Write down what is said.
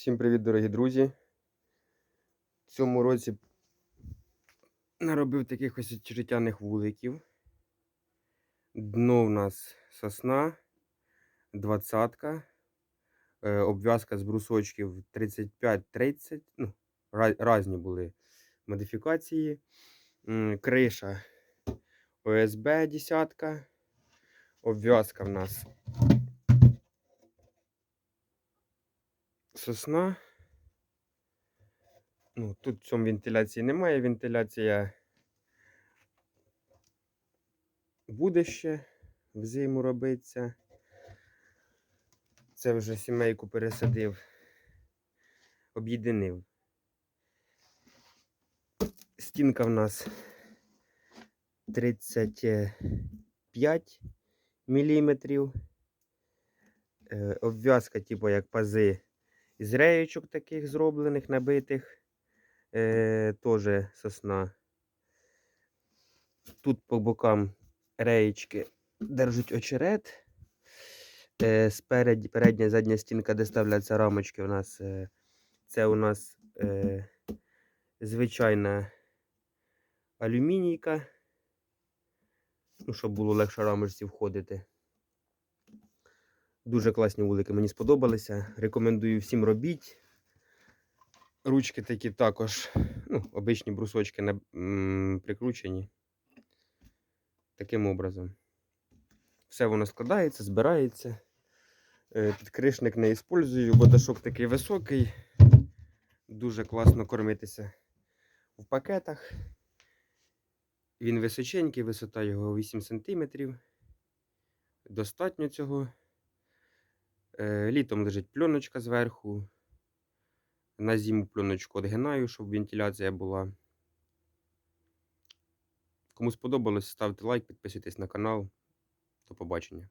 Всім привіт, дорогі друзі. В цьому році наробив таких ось життяних вуликів. Дно в нас сосна, двадцятка, е, обв'язка з брусочків 35-30. Ну, ра- різні були модифікації. Криша ОСБ десятка. Обв'язка в нас сосна. Ну, тут в цьому вентиляції немає. Вентиляція буде ще взиму робиться. Це вже сімейку пересадив, об'єдинив. Стінка в нас 35 міліметрів. Е, Обв'язка, типу, як пази із реєчок таких зроблених, набитих. Е, Теж сосна. Тут по бокам реєчки держать очерет. Е, спереді, передня задня стінка, де ставляться рамочки, у нас е, це у нас е, звичайна алюмінійка. Ну, щоб було легше рамочці входити. Дуже класні вулики, мені сподобалися. Рекомендую всім робіть. Ручки такі також, ну, обичні брусочки на, прикручені. Таким образом. Все воно складається, збирається. Е, Підкришник не використовую, бо дашок такий високий. Дуже класно кормитися в пакетах. Він височенький, висота його 8 см. Достатньо цього. Е, Літом лежить пленочка зверху. На зиму пленочку одгинаю, щоб вентиляція була. Кому сподобалось, ставте лайк, підписуйтесь на канал. До побачення.